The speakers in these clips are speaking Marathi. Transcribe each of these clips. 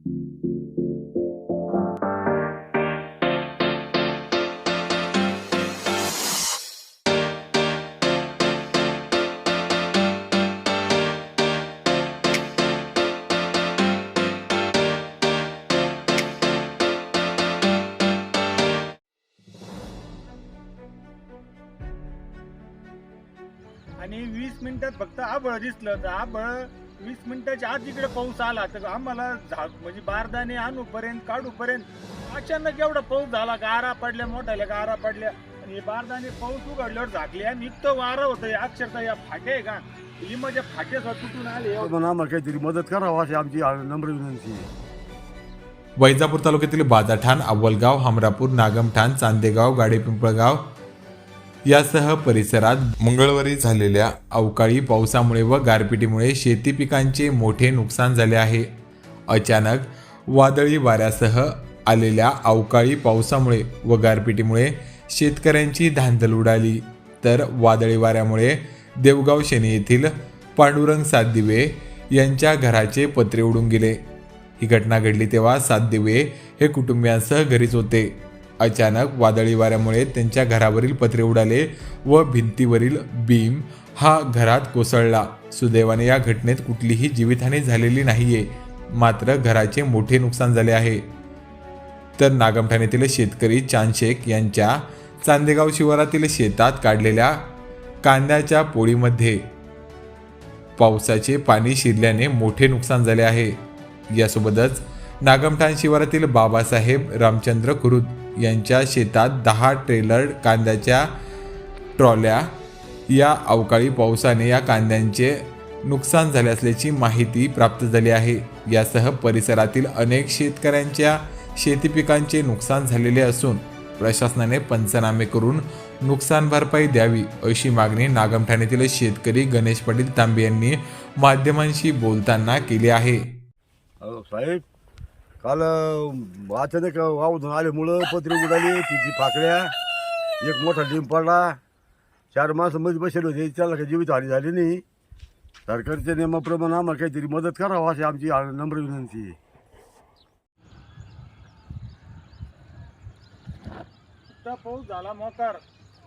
आणि वीस मिनिटात फक्त आबळ दिसलं तर आबळ वीस मिनिटाच्या आत इकडे पाऊस आला तर आम्हाला झाड म्हणजे बारदाने आणूपर्यंत काढूपर्यंत अचानक एवढा पाऊस झाला गारा पडल्या मोठ्याल्या गारा पडल्या. आणि हे बारदाने पाऊस उघडल्यावर झाकले आणि इतकं वारं होतं अक्षरशः या फाटे आहे का? लिंबाच्या फाटे तुटून आले. आम्हाला काहीतरी मदत करावं अशी आमची नम्र विनंती आहे. वैजापूर तालुक्यातील बाजाठाण अव्वलगाव हमरापूर नागमठाण चांदेगाव गाडेपिंपळगाव यासह परिसरात मंगळवारी झालेल्या अवकाळी पावसामुळे व गारपिटीमुळे शेती पिकांचे मोठे नुकसान झाले आहे. अचानक वादळी वाऱ्यासह आलेल्या अवकाळी पावसामुळे व गारपिटीमुळे शेतकऱ्यांची धांदल उडाली. तर वादळी वाऱ्यामुळे देवगाव शनी येथील पांडुरंग सातदिवे यांच्या घराचे पत्रे उडून गेले. ही घटना घडली तेव्हा सातदिवे हे कुटुंबियांसह घरीच होते. अचानक वादळी वाऱ्यामुळे त्यांच्या घरावरील पत्रे उडाले व भिंतीवरील बीम हा घरात कोसळला. सुदैवाने या घटनेत कुठलीही जीवितहानी झालेली नाहीये. मात्र घराचे मोठे नुकसान झाले आहे. तर नागमठाण येथील शेतकरी चांदशेख यांच्या चांदेगाव शिवारातील शेतात काढलेल्या कांद्याच्या पोळीमध्ये पावसाचे पाणी शिरल्याने मोठे नुकसान झाले आहे. यासोबतच नागमठाण शिवारातील बाबासाहेब रामचंद्र कुरुद यांच्या शेतात दहा ट्रेलर कांद्याच्या ट्रॉल्या या अवकाळी पावसाने या कांद्यांचे नुकसान झाले असल्याची माहिती प्राप्त झाली आहे. यासह परिसरातील अनेक शेतकऱ्यांच्या शेती पिकांचे नुकसान झालेले असून प्रशासनाने पंचनामे करून नुकसान भरपाई द्यावी अशी मागणी नागमठाण्यातील शेतकरी गणेश पाटील तांबे यांनी माध्यमांशी बोलताना केली आहे. साहेब. काल अचानक वावधून आल्यामुळं पत्री उडाली तिची फाकड्या एक मोठा डिम पडला. चार माणसं मध्ये बसले होते त्याला काही जीवित हानी झाली नाही. सरकारच्या नियमाप्रमाणे आम्हाला काहीतरी मदत करावं अशी आमची नम्र विनंती आहे. इतका पाऊस झाला मोकार.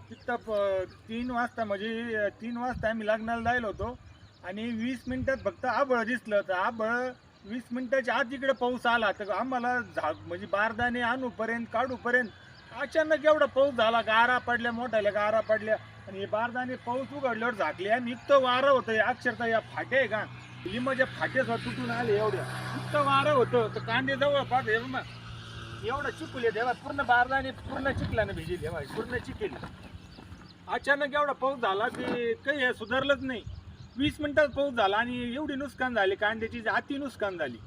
तिथं प- तीन वाजता म्हणजे तीन वाजता आम्ही लग्नाला जायला होतो. आणि वीस मिनिटात फक्त आबळ दिसलं तर आबळ वीस मिनिटाच्या आत इकडे पाऊस आला तर आम्हाला झा म्हणजे बारदाने आणूपर्यंत काढूपर्यंत अचानक एवढा पाऊस झाला गारा पडल्या मोठ्याल्या गारा पडल्या. आणि हे बारदाने पाऊस उघडल्यावर झाकले आणि इतकं वारं होतं अक्षरशः या फाटे आहे का? लिंबाच्या फाट्याचा तुटून आले एवढ्या. इतकं वारं होतं तर कांदे जवळपास हे ना, एवढं चिकले देवा पूर्ण बारदाने पूर्ण चिकल्यानं भिजी देवा पूर्ण चिकेल. अचानक एवढा पाऊस झाला की काही हे सुधारलंच नाही. वीस मिनिटात पाऊस झाला आणि एवढी नुकसान झाली कांद्याची अति नुकसान झाली.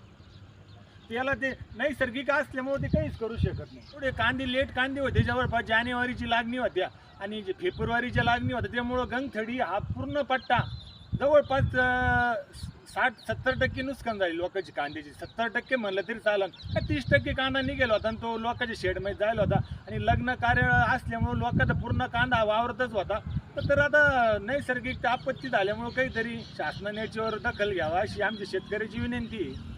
त्याला ते नैसर्गिक असल्यामुळे ते काहीच करू शकत नाही. थोडे कांदे लेट कांदे होते जवळपास जानेवारीची लागणी होत्या. आणि जे फेब्रुवारीच्या लागणी होत्या त्यामुळं गंगथडी हा पूर्ण पट्टा जवळपास साठ सत्तर टक्के नुकसान झाली लोकांची कांद्याची. सत्तर टक्के म्हणलं तरी चालन. का तीस टक्के कांदा निघेला होता आणि तो लोकांच्या शेडमध्ये जायला होता. आणि लग्न कार्य असल्यामुळं लोकांचा पूर्ण कांदा वावरतच होता. तर आता नैसर्गिक आपत्ती झाल्यामुळं काहीतरी शासनाने याच्यावर दखल घ्यावा अशी आमची शेतकऱ्याची विनंती आहे.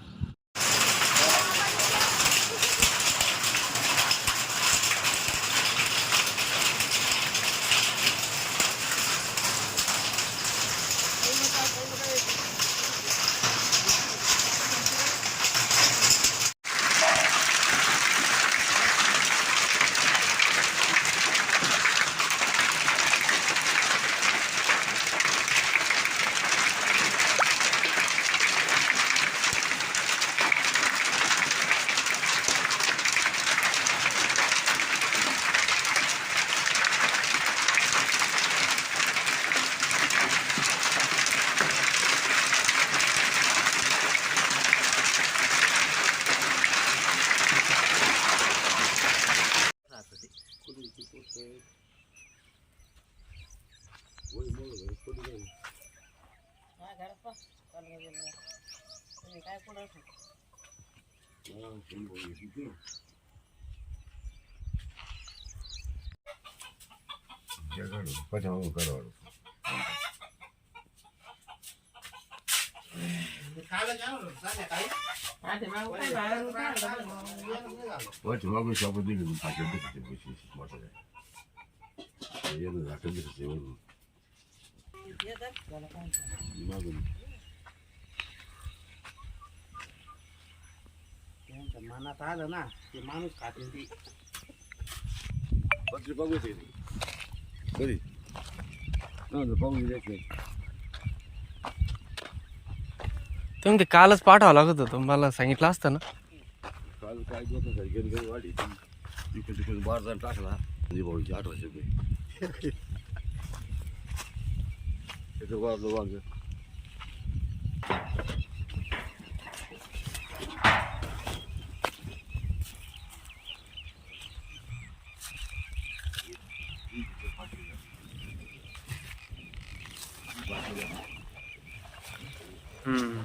Pode logo, pode logo. Pode logo, त्यांच्या मनात आलं ना ते माणूस खाते ती. पत्री बघू ते. कधी? पाहून द्यायचं तुम्ही ते कालच पाठवावं लागत होतं मला सांगितलं असतं ना. काल काय गेली गेली वाढी तिकडे तिकडे बार जण टाकला म्हणजे अठराशे रुपये. त्याचं वाजलं वांग ਹੂੰ।